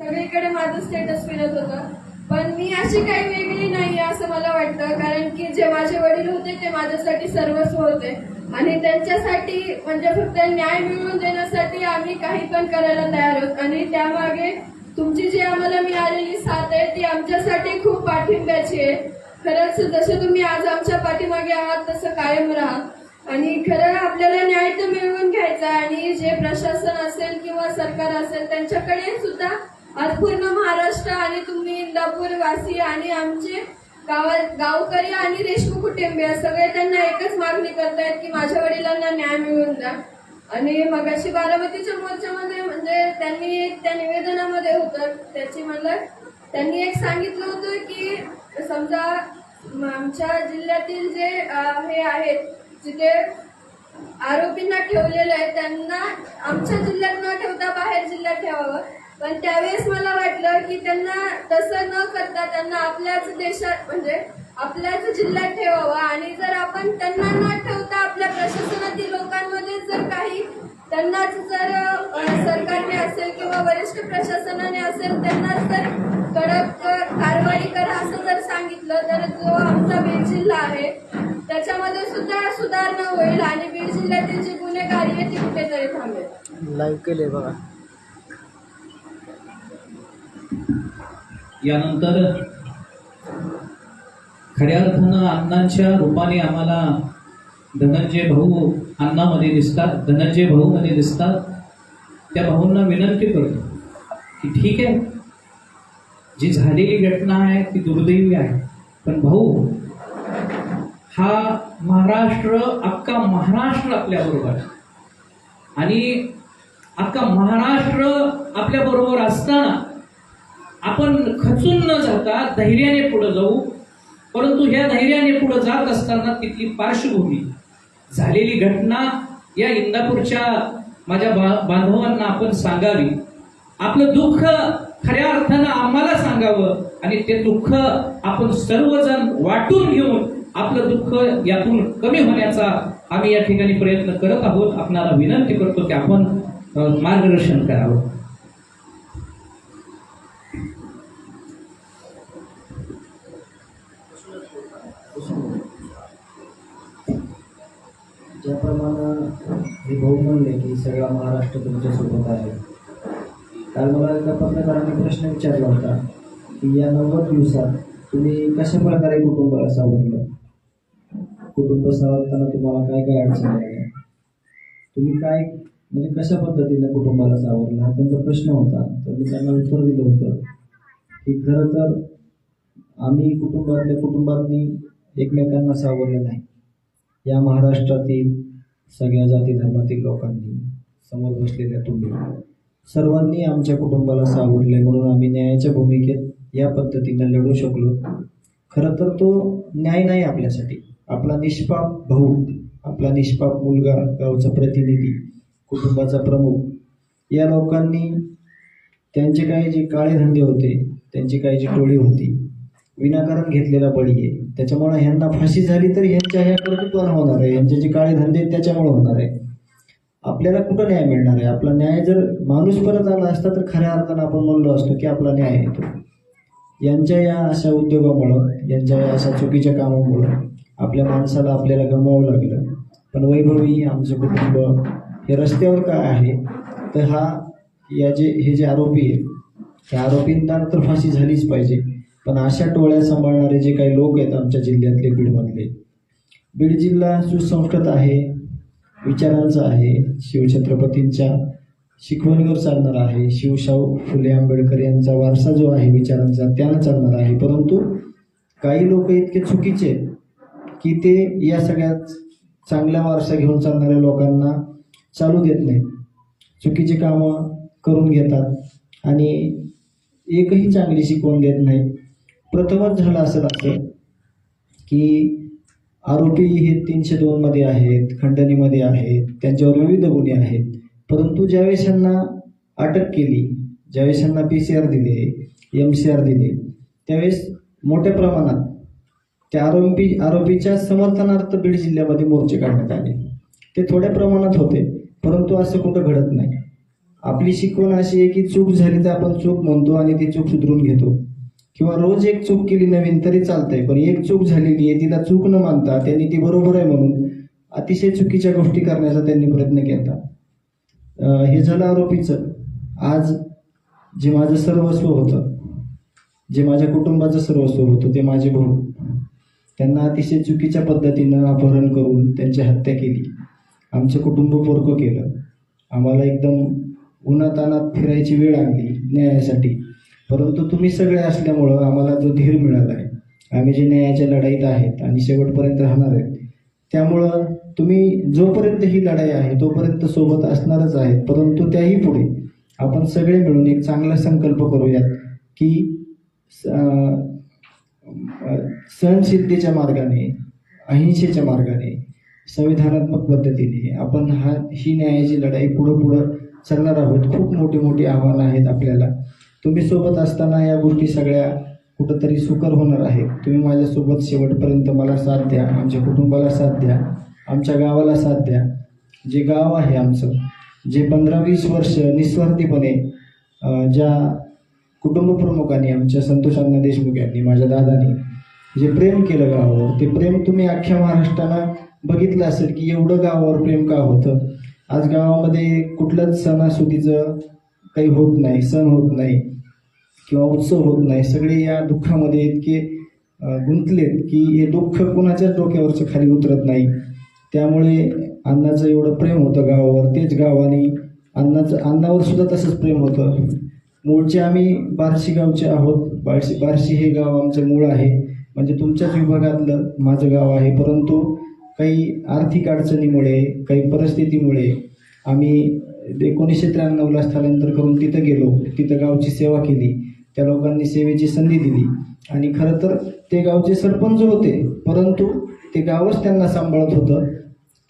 सगळीकडे माझं स्टेटस फिरत होतं. पण मी अशी काही वेगळी नाही असं मला वाटतं. कारण की जे माझे वडील होते ते माझ्यासाठी सर्वस्व होते. आणि त्यांच्यासाठी म्हणजे फक्त न्याय मिळवून देण्यासाठी आम्ही काही पण करायला तयार आहोत. आणि त्यामागे तुमची जी आम्हाला मिळालेली साथ आहे ती आमच्यासाठी खूप पाठिंब्याची आहे. खरंच जसं तुम्ही आज आमच्या पाठीमागे आहात तसं कायम राहा. आणि खरं आपल्याला न्याय तर मिळवून घ्यायचा आहे. आणि जे प्रशासन असेल किंवा सरकार असेल त्यांच्याकडे सुद्धा आज पूर्ण महाराष्ट्र आणि तुम्ही इंदापूर वासी आणि आमचे गावा गावकरी आणि देशमुख कुटुंबीय सगळे त्यांना एकच मागणी करतायत की माझ्या वडिलांना न्याय मिळून द्या. आणि मगाशी बारामतीच्या मोर्चामध्ये म्हणजे त्यांनी त्या निवेदनामध्ये होतं त्याची मला त्यांनी एक सांगितलं होतं की समजा आमच्या जिल्ह्यातील जे हे आहेत जिथे आरोपींना ठेवलेलं आहे त्यांना आमच्या जिल्ह्यात न ठेवता बाहेर जिल्ह्यात ठेवावं. पण त्यावेळेस मला वाटलं की त्यांना तसं न करता त्यांना आपल्याच देशात म्हणजे आपल्याच जिल्ह्यात ठेवावं. आणि जर आपण त्यांना न ठेवता आपल्या प्रशासनातील लोकांमध्ये जर काही त्यांनाच जर सरकारने असेल किंवा वरिष्ठ प्रशासनाने असेल त्यांनाच जर कडक कारवाई करा असं जर सांगितलं तर जो आमचा बीड जिल्हा आहे त्याच्यामध्ये सुद्धा सुधारणा होईल आणि बीड जिल्ह्यातील जी गुन्हेगारी आहे ती कुठेतरी थांबेल. लाईव्ह केले बघा. यानंतर खऱ्या अर्थानं अण्णांच्या रूपाने आम्हाला धनंजय भाऊ अन्नामध्ये दिसतात धनंजय भाऊ मध्ये दिसतात. त्या भाऊंना विनंती करतो की ठीक आहे जी झालेली घटना आहे ती दुर्दैवी आहे. पण भाऊ हा महाराष्ट्र अख्खा महाराष्ट्र आपल्याबरोबर आणि अख्खा महाराष्ट्र आपल्या बरोबर असताना आपण खचून न जाता धैर्याने पुढे जाऊ परंतु ह्या धैर्याने पुढे जात असताना तिथली पार्श्वभूमी. झालेली घटना या इंदापूरच्या माझ्या बा- बांधवांना आपण सांगावी. आपलं दुःख खऱ्या अर्थानं आम्हाला सांगावं आणि ते दुःख आपण सर्वजण वाटून घेऊन आपलं दुःख यातून कमी होण्याचा आम्ही या ठिकाणी प्रयत्न करत आहोत. आपणाला विनंती करतो की आपण मार्गदर्शन करावं. ज्याप्रमाणे हे भाऊ म्हणले की सगळा महाराष्ट्र तुमच्यासोबत आहे. काल मला एका पत्रकाराने प्रश्न विचारला होता की या नव्वद दिवसात तुम्ही कशा प्रकारे कुटुंबाला सावरलं? कुटुंब सावरताना तुम्हाला काय काय अडचण आहे तुम्ही काय म्हणजे कशा पद्धतीने कुटुंबाला सावरलं? हा त्यांचा प्रश्न होता. तर मी त्यांना उत्तर दिलं होतं की खरं तर आम्ही कुटुंबातल्या कुटुंबातनी एकमेकांना सावरलं नाही. या महाराष्ट्रातील सगळ्या जाती धर्मातील लोकांनी समोर बसलेल्या तुम्ही सर्वांनी आमच्या कुटुंबाला सावरले म्हणून आम्ही न्यायाच्या भूमिकेत या पद्धतीने लढू शकलो. खरं तर तो न्याय नाही आपल्यासाठी. आपला निष्पाप भाऊ आपला निष्पाप मुलगा गावचा प्रतिनिधी कुटुंबाचा प्रमुख या लोकांनी त्यांचे काही जे काळे धंदे होते त्यांची काही जी टोळी होती विनाकारण घेतलेला बळी आहे. त्याच्यामुळे ह्यांना फाशी झाली तर ह्यांच्या ह्या पण होणार आहे. ह्यांचे जे काळे धंदे आहेत त्याच्यामुळे होणार आहे. आपल्याला कुठं न्याय मिळणार आहे? आपला न्याय जर माणूस परत आला असता तर खऱ्या अर्थानं आपण म्हणलो असतो की आपला न्याय येतो यांच्या या अशा उद्योगामुळं यांच्या या अशा चुकीच्या कामामुळं आपल्या माणसाला आपल्याला गमावं लागलं. पण वैभवी आमचं कुटुंब हे रस्त्यावर काय आहे? तर हा या जे हे जे आरोपी आहेत त्या आरोपींना तर फाशी झालीच पाहिजे. पण अशा टोळ्या सांभाळणारे जे काही लोक आहेत आमच्या जिल्ह्यातले बीडमधले बीड जिल्हा सुसंस्कृत आहे विचारांचा आहे शिवछत्रपतींच्या शिकवणीवर चालणार आहे शिवशाहू फुले आंबेडकर यांचा वारसा जो आहे विचारांचा त्यानं चालणार आहे. परंतु काही लोक इतके चुकीचे की ते या सगळ्यात चांगला वारसा घेऊन चालणाऱ्या लोकांना चालू देत नाही चुकीचे कामं करून घेतात आणि एकही चांगली शिकवण देत नाही प्रथमच झालं असेल असं की आरोपी हे तीनशे दोनमध्ये आहेत खंडणीमध्ये आहेत त्यांच्यावर विविध गुन्हे आहेत. परंतु ज्यावेळेस यांना अटक केली ज्यावेळेस यांना पी सी आर दिले एम सी आर दिले त्यावेळेस मोठ्या प्रमाणात त्या आरोपी आरोपीच्या समर्थनार्थ बीड जिल्ह्यामध्ये मोर्चे काढण्यात आले. ते थोड्या प्रमाणात होते परंतु असं कुठं घडत नाही. आपली शिकवण अशी आहे की चूक झाली तर आपण चूक म्हणतो आणि ती चूक सुधरून घेतो. किंवा रोज एक चूक केली नवीन तरी चालतंय पण एक चूक झालेली आहे तिला चूक न मानता त्यांनी ती बरोबर आहे म्हणून अतिशय चुकीच्या गोष्टी करण्याचा त्यांनी प्रयत्न केला. हे झालं आरोपीचं. आज जे माझं सर्वस्व होतं जे माझ्या कुटुंबाचं सर्वस्व होतं ते माझे भाऊ त्यांना अतिशय चुकीच्या पद्धतीनं अपहरण करून त्यांची हत्या केली. आमचं कुटुंब पोरकं केलं. आम्हाला एकदम उन्हातानात फिरायची वेळ आणली न्यायासाठी. परंतु तुम्ही सगळे असल्यामुळं आम्हाला जो धीर मिळाला आहे आम्ही जे न्यायाच्या लढाईत आहेत आणि शेवटपर्यंत राहणार आहेत त्यामुळं तुम्ही जोपर्यंत ही लढाई आहे तोपर्यंत सोबत असणारच आहेत. परंतु त्याही पुढे आपण सगळे मिळून एक चांगला संकल्प करूयात की सहनसिद्धीच्या मार्गाने अहिंसेच्या मार्गाने संविधानात्मक पद्धतीने आपण हा ही न्यायाची लढाई पुढं पुढं चालणार आहोत. खूप मोठी मोठी आव्हानं आहेत आपल्याला. तुम्ही सोबत असताना या गोष्टी सगळ्या कुठंतरी सुकर होणार आहेत. तुम्ही माझ्यासोबत शेवटपर्यंत मला साथ द्या आमच्या कुटुंबाला साथ द्या आमच्या गावाला साथ द्या. जे गाव आहे आमचं जे पंधरा वीस वर्ष निस्वार्थीपणे ज्या कुटुंबप्रमुखांनी आमच्या संतोष अण्णा देशमुख यांनी माझ्या दादानी जे प्रेम केलं गावावर ते प्रेम तुम्ही अख्ख्या महाराष्ट्रानं बघितलं असेल की एवढं गावावर प्रेम का होतं? आज गावामध्ये कुठलंच सणासुदीचं काही होत नाही सण होत नाही किंवा उत्सव होत नाही. सगळे या दुःखामध्ये इतके गुंतलेत की हे दुःख कुणाच्याच डोक्यावरचं खाली उतरत नाही. त्यामुळे अण्णाचं एवढं प्रेम होतं गावावर तेच गावाने अण्णाचं अण्णावर सुद्धा तसंच प्रेम होतं. मूळचे आम्ही बार्शी गावचे आहोत. बार्शी बार्शी हे गाव आमचं मूळ आहे. म्हणजे तुमच्याच विभागातलं माझं गाव आहे. परंतु काही आर्थिक अडचणीमुळे काही परिस्थितीमुळे आम्ही एकोणीसशे त्र्याण्णवला स्थलांतर करून तिथं गेलो. तिथं गावची सेवा केली. त्या लोकांनी सेवेची संधी दिली. आणि खरं तर ते गावचे सरपंच होते. परंतु ते गावच त्यांना सांभाळत होतं.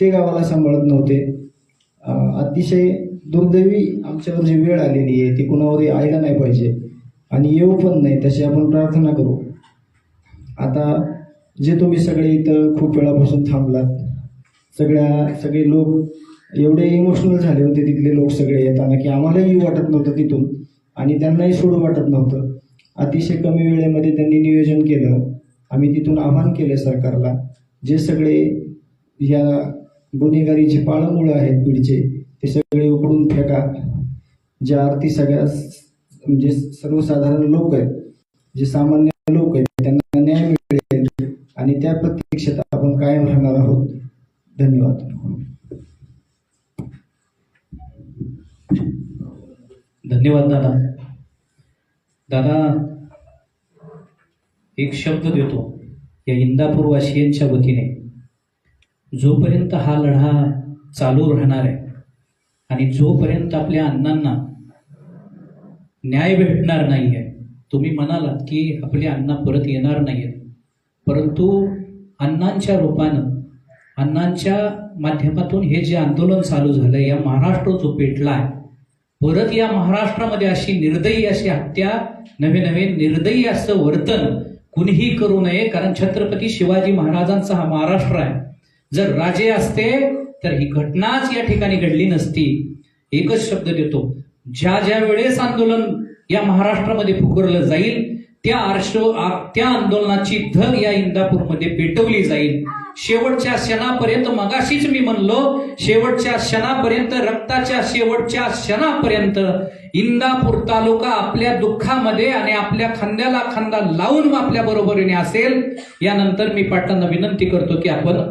ते गावाला सांभाळत नव्हते. अतिशय दुर्दैवी आमच्यावर जी वेळ आलेली आहे ती कुणावरही यायला नाही पाहिजे. आणि येऊ पण नाही तशी आपण प्रार्थना करू. आता जे तुम्ही सगळे इथं खूप वेळापासून थांबलात सगळ्या सगळे लोक एवढे इमोशनल झाले होते तिथले लोक सगळे येताना की आम्हालाही वाटत नव्हतं तिथून. आणि त्यांनाही सोडू वाटत नव्हतं. अतिशय कमी वेळेमध्ये त्यांनी नियोजन केलं. आम्ही तिथून आव्हान केलं सरकारला. जे सगळे या गुन्हेगारीचे पाळमुळं आहेत बीडचे ते सगळे उकडून फेका. ज्या अर्थी सगळ्या म्हणजे सर्वसाधारण लोक आहेत जे सामान्य लोक आहेत त्यांना न्याय मिळेल. आणि त्या प्रत्यक्षात आपण कायम राहणार आहोत. धन्यवाद. धन्यवाद दादा. दादा एक शब्द देतो. या इंदापूरवासियांच्या वतीने. जोपर्यंत हा लढा चालू राहणार आहे आणि जोपर्यंत आपल्या अण्णांना न्याय भेटणार नाही आहे तुम्ही म्हणालात की आपले अण्णा परत येणार नाही आहेत परंतु अण्णांच्या रूपानं अण्णांच्या माध्यमातून हे जे आंदोलन चालू झालं या महाराष्ट्र जो पेटला आहे परत या महाराष्ट्रामध्ये अशी निर्दयी अशी हत्या नवे नवे निर्दयी असं वर्तन कुणीही करू नये कारण छत्रपती शिवाजी महाराजांचा हा महाराष्ट्र आहे. जर राजे असते तर ही घटनाच या ठिकाणी घडली नसती. एकच शब्द देतो ज्या ज्या वेळेस आंदोलन या महाराष्ट्रामध्ये फुकरलं जाईल त्या आरश त्या आंदोलनाची धग या इंदापूरमध्ये पेटवली जाईल. शेवटच्या क्षणापर्यंत मगाशीच मी म्हणलो शेवटच्या क्षणापर्यंत रक्ताच्या शेवटच्या क्षणापर्यंत इंदापूर तालुका आपल्या दुःखामध्ये आणि आपल्या खांद्याला खांदा लावून आपल्या बरोबरीने असेल यानंतर मी पाटलांना विनंती करतो की आपण